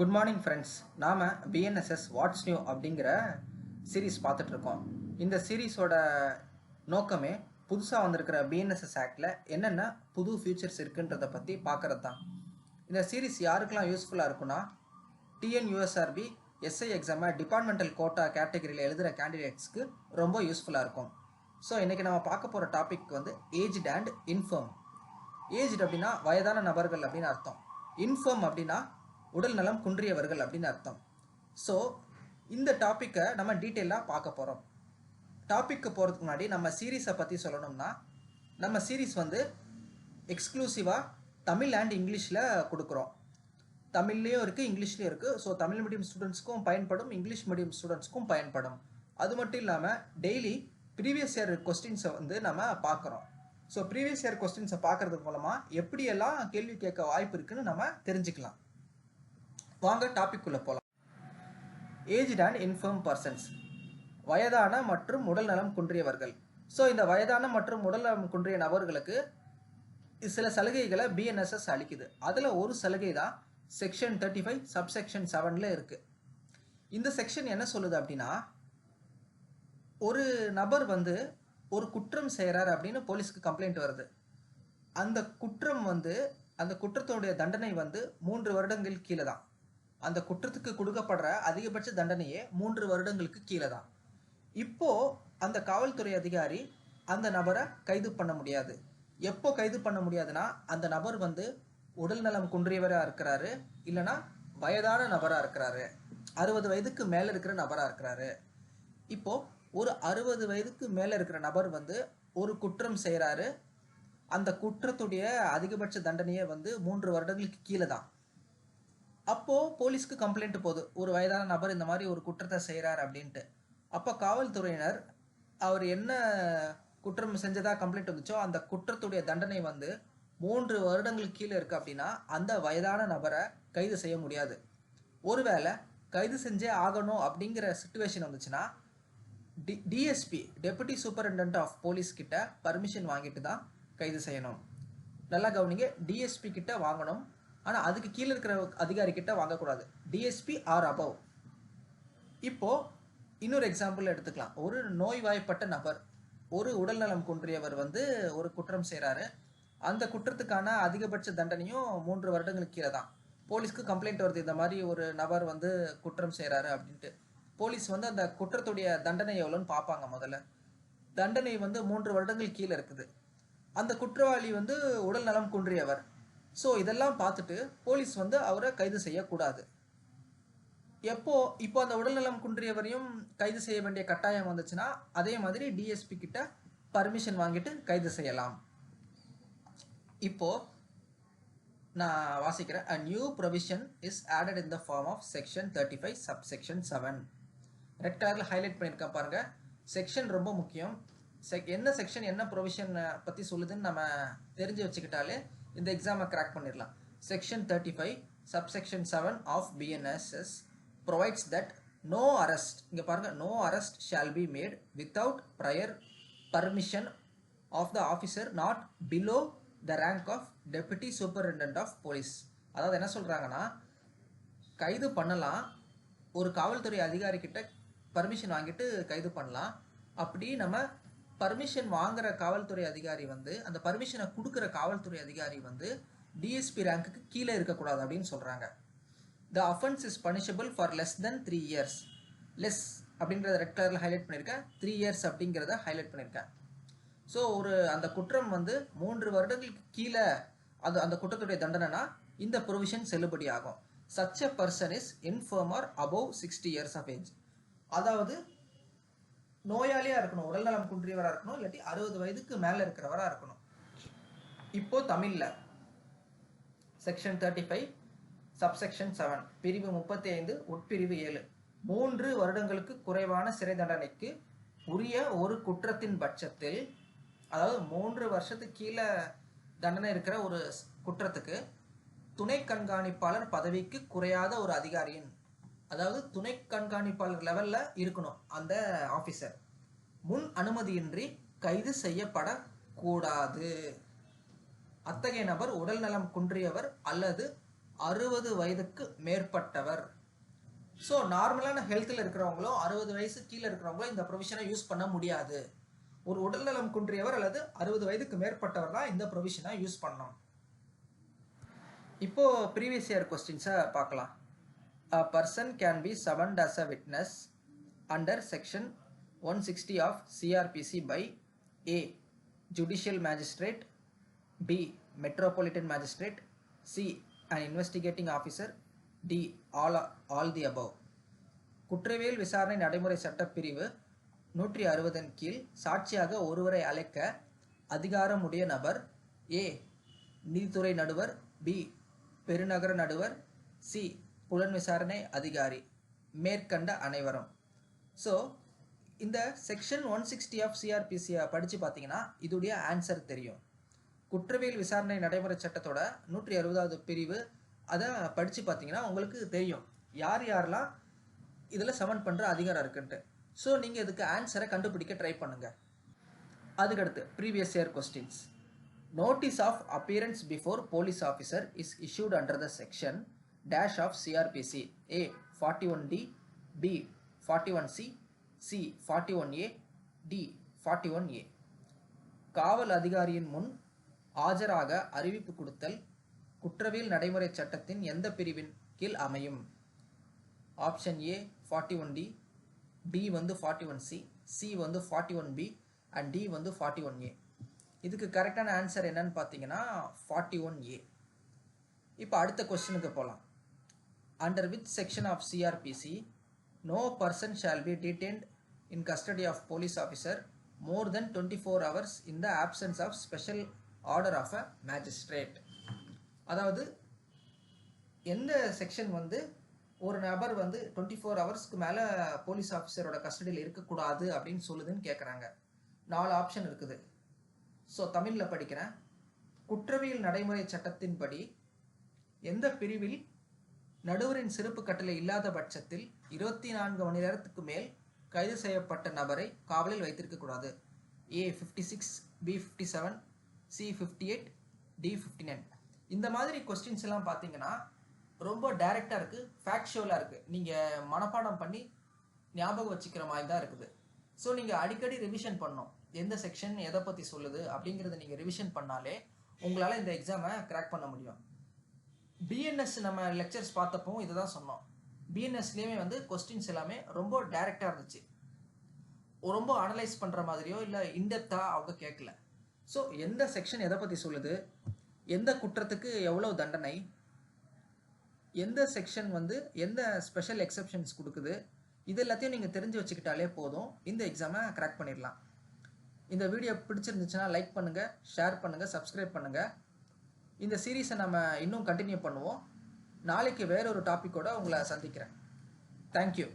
Good morning friends நாம் BNSS what's new அப்படிங்கிற series பார்த்துட்ருக்கோம். இந்த சீரீஸோட நோக்கமே புதுசாக வந்திருக்கிற பிஎன்எஸ்எஸ் ஆக்டில் என்னென்ன புது ஃபியூச்சர்ஸ் இருக்குன்றத பற்றி பார்க்கறது தான் இந்த சீரீஸ் யாருக்கெல்லாம் யூஸ்ஃபுல்லாக இருக்குன்னா டிஎன்யூஎஸ்ஆர்பி எஸ்ஐ எக்ஸாமை டிபார்ட்மெண்டல் கோட்டா கேட்டகரியில் எழுதுகிற கேண்டிடேட்ஸ்க்கு ரொம்ப யூஸ்ஃபுல்லாக இருக்கும். ஸோ இன்றைக்கி நம்ம பார்க்க போகிற டாபிக் வந்து ஏஜ்ட் அண்ட் இன்ஃபர்ம் ஏஜ்ட் அப்படின்னா வயதான நபர்கள் அப்படின்னு அர்த்தம். இன்ஃபர்ம் அப்படின்னா உடல் நலம் குன்றியவர்கள் அப்படின்னு அர்த்தம். ஸோ இந்த டாப்பிக்கை நம்ம டீட்டெயிலாக பார்க்க போகிறோம் டாப்பிக்கு போகிறதுக்கு முன்னாடி நம்ம சீரீஸை பற்றி சொல்லணும்னா நம்ம சீரீஸ் வந்து எக்ஸ்க்ளூசிவாக தமிழ் அண்ட் இங்கிலீஷில் கொடுக்குறோம். தமிழ்லேயும் இருக்குது இங்கிலீஷ்லேயும் இருக்குது ஸோ தமிழ் மீடியம் ஸ்டூடெண்ட்ஸ்க்கும் பயன்படும் இங்கிலீஷ் மீடியம் ஸ்டூடெண்ட்ஸ்க்கும் பயன்படும். அது மட்டும் இல்லாமல் டெய்லி ப்ரீவியஸ் இயர் கொஸ்டின்ஸை வந்து நம்ம பார்க்குறோம். ஸோ ப்ரீவியஸ் இயர் கொஸ்டின்ஸை பார்க்கறது மூலமாக எப்படியெல்லாம் கேள்வி கேட்க வாய்ப்பு இருக்குன்னு நம்ம தெரிஞ்சுக்கலாம். வாங்க டாபிக் உள்ள போகலாம் ஏஜ்ட் அண்ட் இன்ஃபர்ம் பர்சன்ஸ் வயதான மற்றும் உடல் நலம் குன்றியவர்கள். ஸோ இந்த வயதான மற்றும் உடல் நலம் குன்றிய நபர்களுக்கு சில சலுகைகளை பிஎன்எஸ்எஸ் அளிக்குது. அதில் ஒரு சலுகை தான் செக்ஷன் தேர்ட்டி ஃபைவ் சப்செக்ஷன் செவனில் இருக்குது இந்த செக்ஷன் என்ன சொல்லுது அப்படின்னா ஒரு நபர் வந்து ஒரு குற்றம் செய்கிறார் அப்படின்னு போலீஸ்க்கு கம்ப்ளைண்ட் வருது. அந்த குற்றம் வந்து அந்த குற்றத்தோடைய தண்டனை வந்து மூன்று வருடங்கள் கீழே தான். அந்த குற்றத்துக்கு கொடுக்கப்படுற அதிகபட்ச தண்டனையே மூன்று வருடங்களுக்கு கீழே தான். இப்போ அந்த காவல்துறை அதிகாரி அந்த நபரை கைது பண்ண முடியாது. எப்போ கைது பண்ண முடியாதுன்னா அந்த நபர் வந்து உடல் நலம் குன்றியவராக இருக்கிறாரு இல்லைன்னா வயதான நபராக இருக்கிறாரு அறுபது வயதுக்கு மேலே இருக்கிற நபராக இருக்கிறாரு. இப்போ ஒரு அறுபது வயதுக்கு மேலே இருக்கிற நபர் வந்து ஒரு குற்றம் செய்கிறாரு அந்த குற்றத்துடைய அதிகபட்ச தண்டனையே வந்து மூன்று வருடங்களுக்கு கீழே தான். அப்போது போலீஸ்க்கு கம்ப்ளைண்ட் போகுது. ஒரு வயதான நபர் இந்த மாதிரி ஒரு குற்றத்தை செய்கிறார் அப்படின்ட்டு. அப்போ காவல்துறையினர் அவர் என்ன குற்றம் செஞ்சதாக கம்ப்ளைண்ட் வந்துச்சோ அந்த குற்றத்துடைய தண்டனை வந்து மூன்று வருடங்களுக்கு கீழே இருக்குது அப்படின்னா அந்த வயதான நபரை கைது செய்ய முடியாது. ஒருவேளை கைது செஞ்சே ஆகணும் அப்படிங்கிற சுச்சுவேஷன் வந்துச்சுன்னா D DSP deputy superintendent of police கிட்ட பர்மிஷன் வாங்கிட்டு தான் கைது செய்யணும். நல்லா கவனிங்க டிஎஸ்பி கிட்ட வாங்கணும். ஆனால் அதுக்கு கீழே இருக்கிற அதிகாரி கிட்ட வாங்கக்கூடாது. டிஎஸ்பி ஆர் அபவ் இப்போது இன்னொரு எக்ஸாம்பிள் எடுத்துக்கலாம். ஒரு நோய்வாய்ப்பட்ட நபர் ஒரு உடல்நலம் குன்றியவர் வந்து ஒரு குற்றம் செய்கிறாரு அந்த குற்றத்துக்கான அதிகபட்ச தண்டனையும் மூன்று வருடங்களுக்கு கீழே தான். போலீஸ்க்கு கம்ப்ளைண்ட் வருது இந்த மாதிரி ஒரு நபர் வந்து குற்றம் செய்கிறாரு அப்படின்ட்டு. போலீஸ் வந்து அந்த குற்றத்துடைய தண்டனை எவ்வளோன்னு பார்ப்பாங்க முதல்ல. தண்டனை வந்து மூன்று வருடங்கள் கீழே இருக்குது. அந்த குற்றவாளி வந்து உடல் நலம் குன்றியவர். ஸோ இதெல்லாம் பார்த்துட்டு போலீஸ் வந்து அவரை கைது செய்யக்கூடாது. எப்போ இப்போ அந்த உடல்நலம் குன்றியவரையும் கைது செய்ய வேண்டிய கட்டாயம் வந்துச்சுன்னா அதே மாதிரி டிஎஸ்பி கிட்ட பர்மிஷன் வாங்கிட்டு கைது செய்யலாம். இப்போ நான் வாசிக்கிறேன். A new provision is added in the form of section thirty five sub section seven red கலரில் ஹைலைட் பண்ணியிருக்கேன் பாருங்கள் செக்ஷன் ரொம்ப முக்கியம். செக் என்ன செக்ஷன் என்ன ப்ரொவிஷன் பற்றி சொல்லுதுன்னு நம்ம தெரிஞ்சு வச்சுக்கிட்டாலே இந்த எக்ஸாமை கிராக் பண்ணிடலாம். Section thirty five subsection seven of BNSS provides that no arrest இங்கே பாருங்கள் no arrest shall be made without prior permission of the officer not below the rank of deputy superintendent of police அதாவது என்ன சொல்கிறாங்கன்னா கைது பண்ணலாம் ஒரு காவல்துறை அதிகாரிக்கிட்ட permission வாங்கிட்டு கைது பண்ணலாம். அப்படி நம்ம பர்மிஷன் வாங்குற காவல்துறை அதிகாரி வந்து அந்த பர்மிஷனை கொடுக்குற காவல்துறை அதிகாரி வந்து டிஎஸ்பி ரேங்க்குக்கு கீழே இருக்கக்கூடாது அப்படின்னு சொல்கிறாங்க the offence is punishable for less than three years less அப்படின்றத ரெட் கலரில் ஹைலைட் பண்ணியிருக்கேன் த்ரீ இயர்ஸ் அப்படிங்கிறத ஹைலைட் பண்ணியிருக்கேன் ஸோ ஒரு அந்த குற்றம் வந்து மூன்று வருடங்களுக்கு கீழே அது அந்த குற்றத்துடைய தண்டனைனா இந்த ப்ரொவிஷன் செல்லுபடி ஆகும் such a person is infirm or above sixty years of age அதாவது நோயாளியாக இருக்கணும் உடல்நலம் குன்றியவராக இருக்கணும் இல்லாட்டி அறுபது வயதுக்கு மேலே இருக்கிறவராக இருக்கணும். இப்போ தமிழில் section thirty five subsection seven பிரிவு முப்பத்தி ஐந்து உட்பிரிவு ஏழு. மூன்று வருடங்களுக்கு குறைவான சிறை தண்டனைக்கு உரிய ஒரு குற்றத்தின் பட்சத்தில் அதாவது மூன்று வருஷத்துக்கு கீழே தண்டனை இருக்கிற ஒரு குற்றத்துக்கு துணை கண்காணிப்பாளர் பதவிக்கு குறையாத ஒரு அதிகாரியின் அதாவது துணை கண்காணிப்பாளர் லெவலில் இருக்கணும் அந்த ஆஃபீஸர் முன் அனுமதியின்றி கைது செய்யப்படக்கூடாது. அத்தகைய நபர் உடல் நலம் குன்றியவர் அல்லது அறுபது வயதுக்கு மேற்பட்டவர். ஸோ நார்மலான ஹெல்த்தில் இருக்கிறவங்களோ அறுபது வயசு கீழே இருக்கிறவங்களோ இந்த ப்ரொவிஷனை யூஸ் பண்ண முடியாது. ஒரு உடல்நலம் குன்றியவர் அல்லது அறுபது வயதுக்கு மேற்பட்டவர் தான் இந்த ப்ரொவிஷனை யூஸ் பண்ணணும். இப்போது ப்ரீவியஸ் இயர் கொஸ்டின்ஸை பார்க்கலாம். A person can be summoned as a witness under section one sixty of CrPC by A judicial magistrate B Magistrate magistrate C investigating investigating officer D all all the குற்றவியல் விசாரணை நடைமுறை சட்டப்பிரிவு நூற்றி அறுபதன் கீழ் சாட்சியாக ஒருவரை அழைக்க அதிகாரமுடைய நபர் ஏ நீதித்துறை நடுவர் பி பெருநகர நடுவர் சி புலன் விசாரணை அதிகாரி மேற்கண்ட அனைவரும். ஸோ இந்த செக்ஷன் ஒன் சிக்ஸ்டி ஆஃப் சிஆர்பிசியை படித்து பார்த்தீங்கன்னா இதுடைய ஆன்சர் தெரியும். குற்றவியல் விசாரணை நடைமுறை சட்டத்தோட நூற்றி அறுபதாவது பிரிவு அதை படித்து பார்த்தீங்கன்னா உங்களுக்கு தெரியும். யார் யாரெல்லாம் இதில் சமன் பண்ணுற அதிகாரம் இருக்குன்ட்டு. ஸோ நீங்கள் இதுக்கு ஆன்சரை கண்டுபிடிக்க ட்ரை பண்ணுங்கள் அதுக்கடுத்து previous year questions notice of appearance before police officer is issued under the section dash of CrPC A forty one D B forty one C C one A D one A காவல் அதிகாரியின் முன் ஆஜராக அறிவிப்பு கொடுத்தல் குற்றவியல் நடைமுறை சட்டத்தின் எந்த பிரிவின் கீழ் அமையும்? Option A forty one D B வந்து ஃபார்ட்டி ஒன் சி சி வந்து forty one B and D வந்து ஃபார்ட்டி ஒன் ஏ இதுக்கு கரெக்டான ஆன்சர் என்னன்னு பார்த்தீங்கன்னா ஃபார்ட்டி ஒன் ஏ இப்போ அடுத்த கொஸ்டினுக்கு போகலாம் under which section of CrPC no person shall be detained in custody of police officer more than twenty four hours the absence of of special order of a magistrate அதாவது எந்த section வந்து ஒரு நபர் வந்து டுவெண்ட்டி ஃபோர் ஹவர்ஸ்க்கு மேலே police ஆஃபீஸரோட கஸ்டடியில் இருக்கக்கூடாது அப்படின்னு சொல்லுதுன்னு கேட்குறாங்க நாலு ஆப்ஷன் இருக்குது. ஸோ தமிழில் படிக்கிறேன். குற்றவியல் நடைமுறை சட்டத்தின்படி எந்த பிரிவில் நடுவரின் சிறப்பு கட்டளை இல்லாத பட்சத்தில் இருபத்தி நான்கு மணி நேரத்துக்கு மேல் கைது செய்யப்பட்ட நபரை காவலில் வைத்திருக்கக்கூடாது. A fifty six B fifty seven C fifty eight D fifty nine இந்த மாதிரி கொஸ்டின்ஸ் எல்லாம் பார்த்தீங்கன்னா ரொம்ப டைரெக்டாக இருக்குது ஃபேக்சுவலாக இருக்குது நீங்கள் மனப்பாடம் பண்ணி ஞாபகம் வச்சுக்கிற மாதிரி தான் இருக்குது. ஸோ நீங்கள் அடிக்கடி ரிவிஷன் பண்ணணும். எந்த செக்ஷன் எதை பற்றி சொல்லுது அப்படிங்கிறத நீங்கள் ரிவிஷன் பண்ணாலே உங்களால் இந்த எக்ஸாமை கிராக் பண்ண முடியும். பிஎன்எஸ் நம்ம லெக்சர்ஸ் பார்த்தப்போ இதை தான் சொன்னோம் பிஎன்எஸ்லேயுமே வந்து கொஸ்டின்ஸ் எல்லாமே ரொம்ப டைரெக்டாக இருந்துச்சு. ரொம்ப அனலைஸ் பண்ணுற மாதிரியோ இல்லை இன்டெப்த்தாக அவங்க கேட்கல ஸோ எந்த செக்ஷன் எதை பற்றி சொல்லுது? எந்த குற்றத்துக்கு எவ்வளோ தண்டனை? எந்த செக்ஷன் வந்து எந்த ஸ்பெஷல் எக்ஸப்ஷன்ஸ் கொடுக்குது? இது எல்லாத்தையும் நீங்கள் தெரிஞ்சு வச்சுக்கிட்டாலே போதும். இந்த எக்ஸாமை கிராக் பண்ணிடலாம். இந்த வீடியோ பிடிச்சிருந்துச்சுன்னா லைக் பண்ணுங்கள் ஷேர் பண்ணுங்கள் சப்ஸ்கிரைப் பண்ணுங்கள் இந்த சீரீஸை நம்ம இன்னும் கண்டினியூ பண்ணுவோம். நாளைக்கு வேற ஒரு டாப்பிக்கோட உங்களை சந்திக்கிறேன். தேங்க்யூ